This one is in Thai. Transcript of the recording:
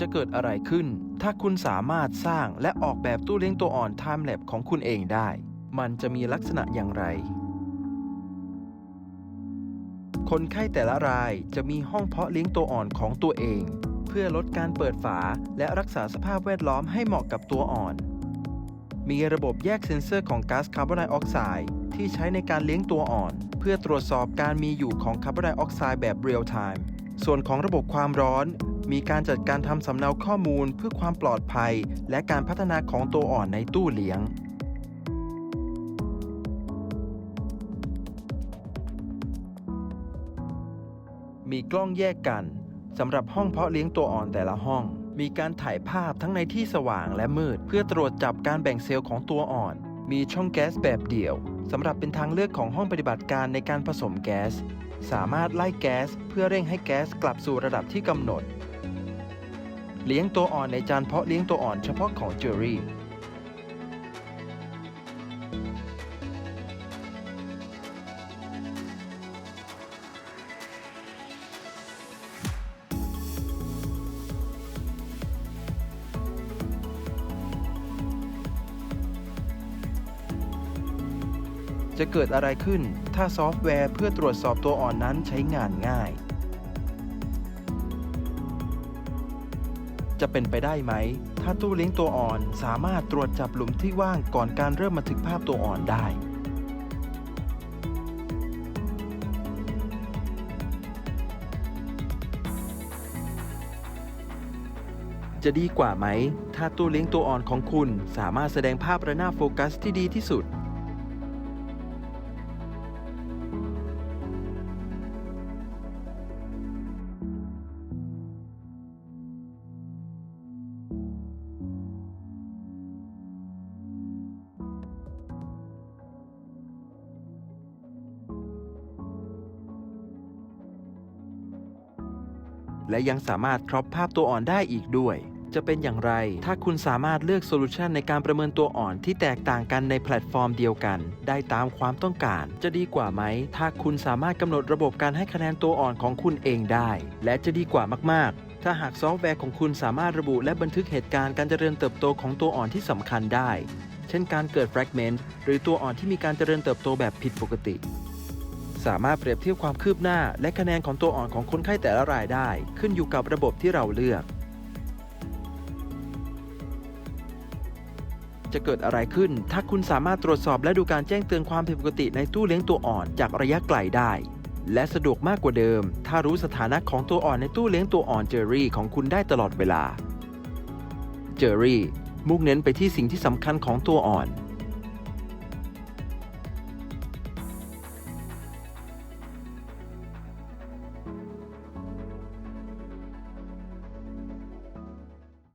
จะเกิดอะไรขึ้น ถ้าคุณสามารถสร้างและออกแบบตู้เลี้ยงตัวอ่อน Time Lab ของคุณเองได้ มันจะมีลักษณะอย่างไร คนไข้แต่ละรายจะมีห้องเพาะเลี้ยงตัวอ่อนของตัวเอง เพื่อลดการเปิดฝาและรักษาสภาพแวดล้อมให้เหมาะกับตัวอ่อน มีระบบแยกเซ็นเซอร์ของก๊าซคาร์บอนไดออกไซด์ที่ใช้ในการเลี้ยงตัวอ่อน เพื่อตรวจสอบการมีอยู่ของคาร์บอนไดออกไซด์แบบเรียลไทม์ส่วนของระบบความร้อน มีการจัดการทำสำเนาข้อมูลเพื่อความปลอดภัย และการพัฒนาของตัวอ่อนในตู้เลี้ยง มีกล้องแยกกันสำหรับห้องเพาะเลี้ยงตัวอ่อนแต่ละห้อง มีการถ่ายภาพทั้งในที่สว่างและมืด เพื่อตรวจจับการแบ่งเซลล์ของตัวอ่อน มีช่องแก๊สแบบเดี่ยวสำหรับเป็นทางเลือกของห้องปฏิบัติการในการผสมแก๊ส สามารถไล่แก๊สเพื่อเร่งให้แก๊สกลับสู่ระดับที่กำหนด เลี้ยงตัวอ่อนในจานเพาะเลี้ยงตัวอ่อนเฉพาะของเจอรี่จะเกิดอะไรขึ้นถ้าซอฟต์แวร์เพื่อตรวจสอบตัวอ่อนนั้นใช้งานง่าย จะเป็นไปได้ไหม ถ้าตู้เลี้ยงตัวอ่อนสามารถตรวจจับหลุมที่ว่างก่อนการเริ่มบันทึกภาพตัวอ่อนได้ จะดีกว่าไหม ถ้าตู้เลี้ยงตัวอ่อนของคุณสามารถแสดงภาพระนาบโฟกัสที่ดีที่สุด และยังสามารถครอปภาพตัวอ่อนได้อีกด้วย จะเป็นอย่างไร ถ้าคุณสามารถเลือกโซลูชันในการประเมินตัวอ่อนที่แตกต่างกันในแพลตฟอร์มเดียวกัน ได้ตามความต้องการ จะดีกว่าไหม ถ้าคุณสามารถกำหนดระบบการให้คะแนนตัวอ่อนของคุณเองได้ และจะดีกว่ามาก ๆถ้าหากซอฟต์แวร์ของคุณสามารถระบุและบันทึกเหตุการณ์การเจริญเติบโตของตัวอ่อนที่สำคัญได้ เช่นการเกิดแฟกเมนต์หรือตัวอ่อนที่มีการเจริญเติบโตแบบผิดปกติ สามารถเปรียบเทียบความคืบหน้า และคะแนนของตัวอ่อนของคนไข้แต่ละรายได้ ขึ้นอยู่กับระบบที่เราเลือก จะเกิดอะไรขึ้น ถ้าคุณสามารถตรวจสอบและดูการแจ้งเตือนความผิดปกติในตู้เลี้ยงตัวอ่อนจากระยะไกลได้ และสะดวกมากกว่าเดิม ถ้ารู้สถานะของตัวอ่อนในตู้เลี้ยงตัวอ่อนเจอรี่ของคุณได้ตลอดเวลา เจอรี่มุ่งเน้นไปที่สิ่งที่สำคัญของตัวอ่อน